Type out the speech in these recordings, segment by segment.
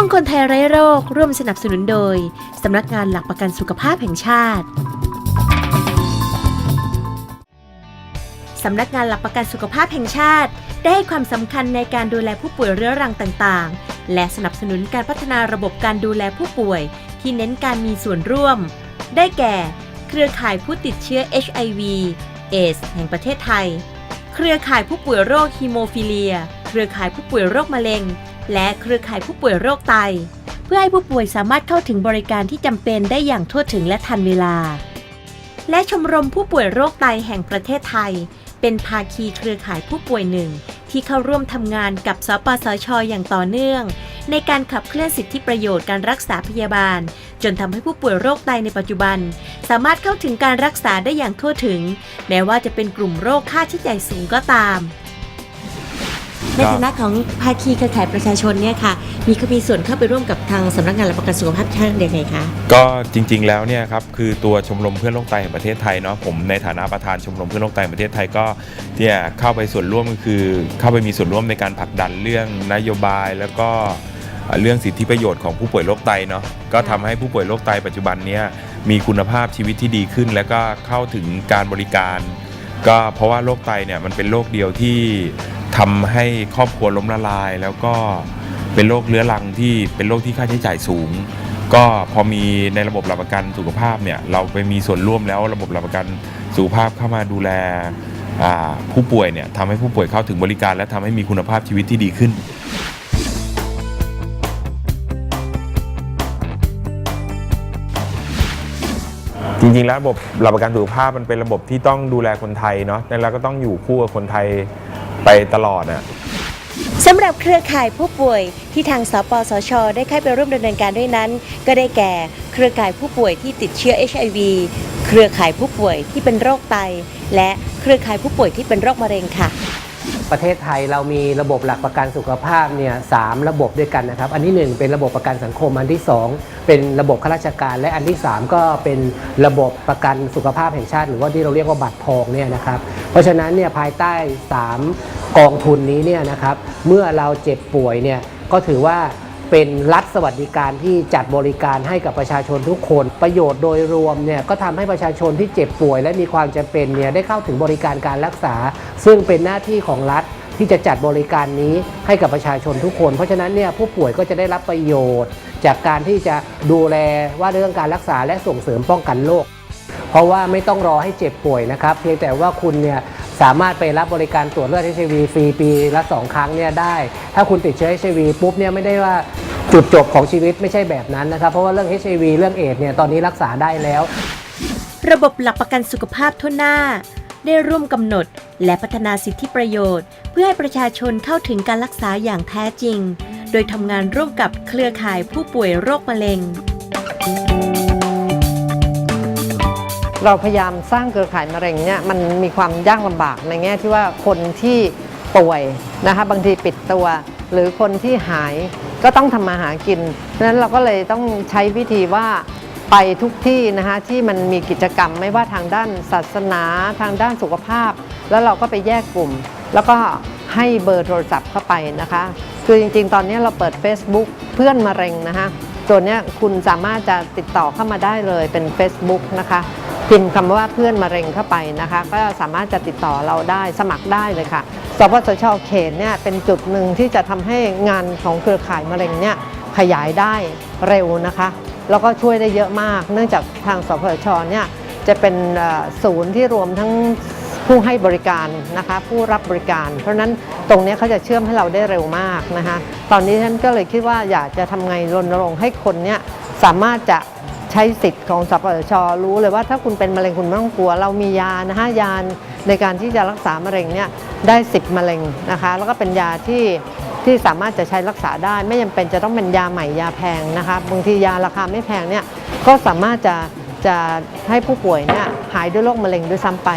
วงคนไทยไร้โรค ร่วมสนับสนุนโดย สำนักงานหลักประกันสุขภาพแห่งชาติ สำนักงานหลักประกันสุขภาพแห่งชาติ ได้ให้ความสำคัญในการดูแลผู้ป่วยเรื้อรังต่างๆ และสนับสนุนการพัฒนาระบบการดูแลผู้ป่วย ที่เน้นการมีส่วนร่วม ได้แก่ เครือข่ายผู้ติดเชื้อ HIV เอสแห่งประเทศไทย เครือข่ายผู้ป่วยโรคฮีโมฟิเลีย เครือข่ายผู้ป่วยโรคมะเร็ง และเครือข่ายผู้ป่วยโรคไต เพื่อให้ผู้ป่วยสามารถเข้าถึงบริการที่จำเป็นได้อย่างทั่วถึงและทันเวลา และชมรมผู้ป่วยโรคไตแห่งประเทศไทย เป็นภาคีเครือข่ายผู้ป่วยหนึ่ง ที่เข้าร่วมทำงานกับสปสชอย่างต่อเนื่อง ในการขับเคลื่อนสิทธิประโยชน์การรักษาพยาบาล จนทำให้ผู้ป่วยโรคไตในปัจจุบัน สามารถเข้าถึงการรักษาได้อย่างทั่วถึง แม้ว่าจะเป็นกลุ่มโรคค่าใช้จ่ายสูงก็ตาม ในฐานะของภาคีเครือข่ายประชาชนเนี่ยค่ะ มีมีส่วนเข้าไปร่วมกับทางสำนักงานหลักประกันสุขภาพชาติยังไงคะก็จริง ๆ แล้วเนี่ยครับคือตัวชมรมเพื่อนโรคไตแห่งประเทศไทยเนาะผมในฐานะประธานชมรมเพื่อนโรคไตแห่งประเทศไทยก็เนี่ยเข้าไปส่วนร่วมก็คือ เข้าไปมีส่วนร่วมในการผลักดันเรื่องนโยบายแล้วก็เอ่อเรื่องสิทธิประโยชน์ของผู้ป่วยโรคไตเนาะก็ทำให้ผู้ป่วยโรคไตปัจจุบันเนี้ยมีคุณภาพชีวิตที่ดีขึ้น แล้วก็เข้าถึงการบริการ ก็เพราะว่าโรคไตเนี่ยมันเป็นโรคเดียวที่ ทำให้ครอบครัวล้มละลาย แล้วก็เป็นโรคเรื้อรังที่เป็นโรคที่ค่าใช้จ่ายสูง ก็พอมีในระบบหลักประกันสุขภาพเนี่ยเราไปมีส่วนร่วมแล้วระบบหลักประกันสุขภาพเข้ามาดูแลผู้ป่วยเนี่ยทำให้ผู้ป่วยเข้าถึงบริการ และทำให้มีคุณภาพชีวิตที่ดีขึ้นจริงๆแล้วระบบหลักประกันสุขภาพมันเป็นระบบที่ต้องดูแลคนไทยเนาะแล้วก็ต้องอยู่คู่กับคนไทย ไปตลอดอะสำหรับเครือข่ายผู้ป่วยที่ทางสปสช ได้เข้าไปร่วมดำเนินการด้วยนั้น ก็ได้แก่ เครือข่ายผู้ป่วยที่ติดเชื้อ HIV เครือข่ายผู้ป่วยที่เป็นโรคไต และเครือข่ายผู้ป่วยที่เป็นโรคมะเร็งค่ะ ประเทศไทยเรามีระบบหลักประกันสุขภาพเนี่ยสามระบบด้วยกันนะครับ อันที่หนึ่งเป็นระบบประกันสังคมอันที่สองเป็นระบบข้าราชการ และอันที่สามก็เป็นระบบประกันสุขภาพแห่งชาติ หรือว่าที่เราเรียกว่าบัตรทองเนี่ยนะครับเพราะฉะนั้นเนี่ยภายใต้สามกองทุนนี้เนี่ยนะครับเมื่อเราเจ็บป่วยเนี่ยก็ถือว่า เป็นรัฐสวัสดิการที่จัดบริการให้กับประชาชนทุกคน ประโยชน์โดยรวมเนี่ยก็ทำให้ประชาชนที่เจ็บป่วย และมีความจำเป็นเนี่ยได้เข้าถึงบริการการรักษา ซึ่งเป็นหน้าที่ของรัฐที่จะจัดบริการนี้ให้กับประชาชนทุกคน เพราะฉะนั้นเนี่ยผู้ป่วยก็จะได้รับประโยชน์ จากการที่จะดูแลว่าเรื่องการรักษาและส่งเสริมป้องกันโรคเพราะว่าไม่ต้องรอให้เจ็บป่วยนะครับ เพียงแต่ว่าคุณเนี่ย สามารถไปรับบริการตรวจเลือด HIV ฟรีปีละสองครั้งเนี่ยได้ ถ้าคุณติดเชื้อ HIV ปุ๊บเนี่ยไม่ได้ว่าจุดจบของชีวิตไม่ใช่แบบนั้นนะครับ เพราะว่าเรื่อง HIV เรื่องเอดส์เนี่ยตอนนี้รักษาได้แล้ว ระบบหลักประกันสุขภาพทั่วหน้า ได้ร่วมกำหนดและพัฒนาสิทธิประโยชน์ เพื่อให้ประชาชนเข้าถึงการรักษาอย่างแท้จริง โดยทำงานร่วมกับเครือข่ายผู้ป่วยโรคมะเร็ง เราพยายามสร้างเครือข่ายมะเร็งเนี่ยมันมีความยากลำบากในแง่ที่ว่าคนที่ป่วยนะคะบางทีปิดตัว หรือคนที่หายก็ต้องทำมาหากิน เพราะนั้นเราก็เลยต้องใช้วิธีว่าไปทุกที่นะคะที่มันมีกิจกรรมไม่ว่าทางด้านศาสนาทางด้านสุขภาพ แล้วเราก็ไปแยกกลุ่ม แล้วก็ให้เบอร์โทรศัพท์เข้าไปนะคะ คือจริงๆ ตอนนี้เราเปิด Facebook เพื่อนมะเร็งนะคะตัวนี้คุณสามารถจะติดต่อเข้ามาได้เลยเป็น Facebook นะคะ พิมพ์คำว่าเพื่อนมะเร็งเข้าไปนะคะ ก็สามารถจะติดต่อเราได้สมัครได้เลยค่ะสปสชเขตเนี่ยเป็นจุดหนึ่งที่จะทำให้งานของเครือข่ายมะเร็งเนี่ยขยายได้เร็วนะคะ แล้วก็ช่วยได้เยอะมาก เนื่องจากทางสปสชเนี่ยจะเป็นศูนย์ที่รวมทั้งผู้ให้บริการนะคะ ผู้รับบริการ เพราะนั้นตรงนี้เขาจะเชื่อมให้เราได้เร็วมากนะคะ ตอนนี้ฉันก็เลยคิดว่าอยากจะทำไงรณรงค์ให้คนเนี่ยสามารถจะ ใช้สิทธิ์ของสปสชรู้เลยว่าถ้าคุณเป็นมะเร็งคุณไม่ต้องกลัว เรามียานะฮะยาในการที่จะรักษามะเร็งเนี่ยได้ 10 มะเร็งนะคะ แล้วก็เป็นยาที่ที่สามารถจะใช้รักษาได้ ไม่จาเป็นจะต้องเป็นยาใหม่ยาแพงนะคะบางทียาราคาไม่แพงเนี่ยก็สามารถจะจะให้ผู้ป่วยเนี่ยหายด้วยโรคมะเร็งด้วยซ้ำไป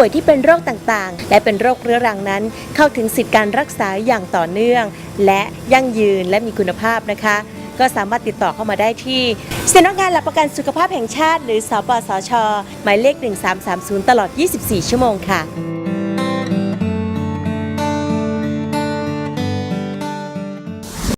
ป่วยที่เป็นโรคต่างๆ และเป็นโรคเรื้อรังนั้น เข้าถึงสิทธิการรักษาอย่างต่อเนื่อง และยั่งยืนและมีคุณภาพนะคะ ก็สามารถติดต่อเข้ามาได้ที่สำนักงานหลักประกันสุขภาพแห่งชาติ หรือสปสช หมายเลข 1330 ตลอด 24 ชั่วโมงค่ะ